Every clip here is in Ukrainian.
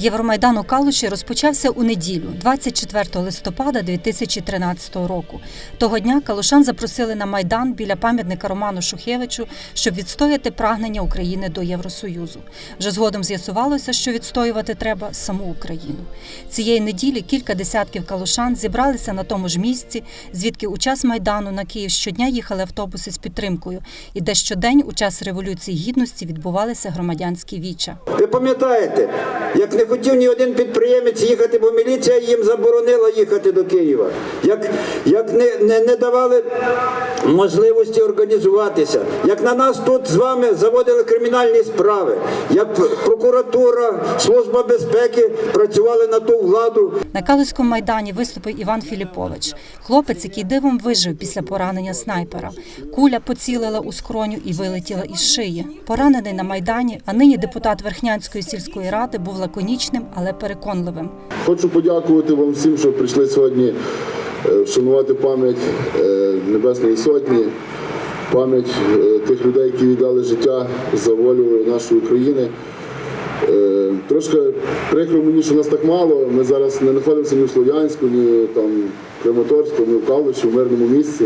Євромайдан у Калуші розпочався у неділю, 24 листопада 2013 року. Того дня калушан запросили на майдан біля пам'ятника Роману Шухевичу, щоб відстояти прагнення України до Євросоюзу. Вже згодом з'ясувалося, що відстоювати треба саму Україну. Цієї неділі кілька десятків калушан зібралися на тому ж місці, звідки у час майдану на Київ щодня їхали автобуси з підтримкою, і де щодень у час революції гідності відбувалися громадянські віча. Ви пам'ятаєте, як не хотів ні один підприємець їхати, бо міліція їм заборонила їхати до Києва, як, як не, не, не давали можливості організуватися, як на нас тут з вами заводили кримінальні справи, як прокуратура, служба безпеки працювали на ту владу. На Калузькому майдані виступив Іван Філіпович, хлопець, який дивом вижив після поранення снайпера. Куля поцілила у скроню і вилетіла із шиї. Поранений на майдані, а нині депутат Верхнянської сільської ради був лаконічним, але переконливим. Хочу подякувати вам всім, що прийшли сьогодні е, вшанувати пам'ять е, Небесної Сотні, пам'ять е, тих людей, які віддали життя за волю нашої України. Е, Трошки прикро мені, що нас так мало. Ми зараз не знаходимося ні в Слов'янську, ні там Краматорську, ні в Калуші, в мирному місці.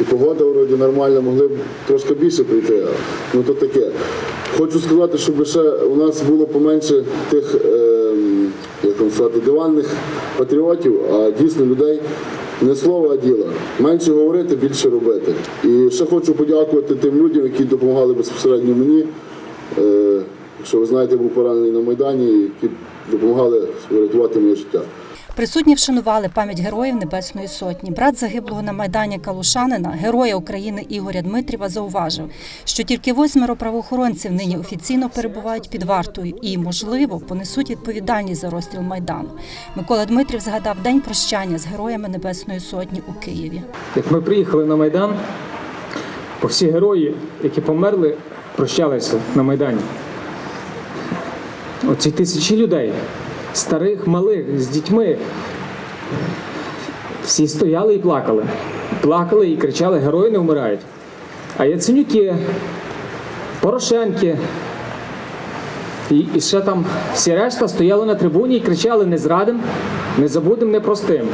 І погода вроді нормальна, могли б трошки більше прийти. Ну то таке. Хочу сказати, щоб ще у нас було поменше тих, ем, як вам сказати, диванних патріотів, а дійсно людей не слова, а діла. Менше говорити, більше робити. І ще хочу подякувати тим людям, які допомагали безпосередньо мені. Е, що ви знаєте, був поранений на Майдані, які допомагали врятувати моє життя. Присутні вшанували пам'ять героїв Небесної Сотні. Брат загиблого на майдані Калушанина, героя України Ігоря Дмитрєва, зауважив, що тільки восьмеро правоохоронців нині офіційно перебувають під вартою і, можливо, понесуть відповідальність за розстріл майдану. Микола Дмитрів згадав день прощання з героями Небесної Сотні у Києві. Як ми приїхали на Майдан, то всі герої, які померли, прощалися на Майдані. Оці тисячі людей, старих, малих, з дітьми, всі стояли і плакали. Плакали і кричали, герої не вмирають. А Яценюки, Порошенки, і, і ще там всі решта стояли на трибуні і кричали не зрадим, не забудем, не простим.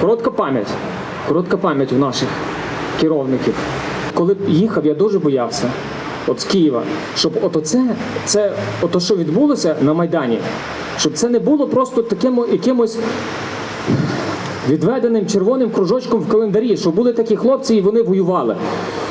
Коротка пам'ять. Коротка пам'ять у наших керівників. Коли їхав, я дуже боявся. От з Києва, щоб от оце, це, ото, що відбулося на Майдані, щоб це не було просто таким якимось відведеним червоним кружочком в календарі, щоб були такі хлопці і вони воювали.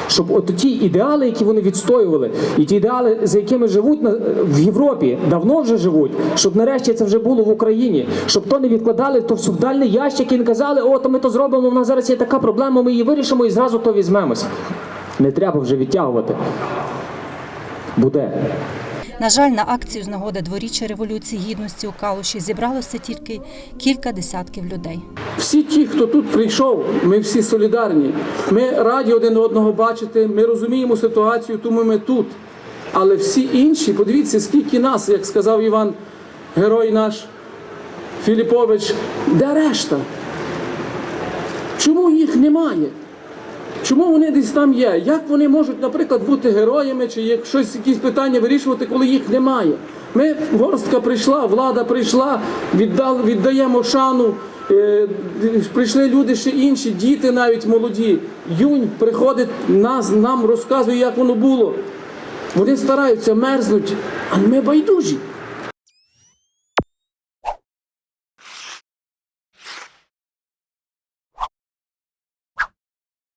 Щоб от ті ідеали, які вони відстоювали, і ті ідеали, за якими живуть в Європі, давно вже живуть, щоб нарешті це вже було в Україні, щоб то не відкладали то в дальний ящик і не казали, о, то ми то зробимо, в нас зараз є така проблема, ми її вирішимо і зразу то візьмемось. Не треба вже відтягувати. Буде. На жаль, на акцію з нагоди дворіччя революції гідності у Калуші зібралося тільки кілька десятків людей. Всі ті, хто тут прийшов, ми всі солідарні. Ми раді один одного бачити, ми розуміємо ситуацію, тому ми тут. Але всі інші, подивіться, скільки нас, як сказав Іван, герой наш Філіпович, де решта? Чому їх немає? Чому вони десь там є? Як вони можуть, наприклад, бути героями чи як щось, якісь питання вирішувати, коли їх немає? Ми горстка прийшла, влада прийшла, віддали, віддаємо шану. Е, прийшли люди ще інші, діти навіть молоді. Юнь приходить нас, нам розказує, як воно було. Вони стараються, мерзнуть, а ми байдужі.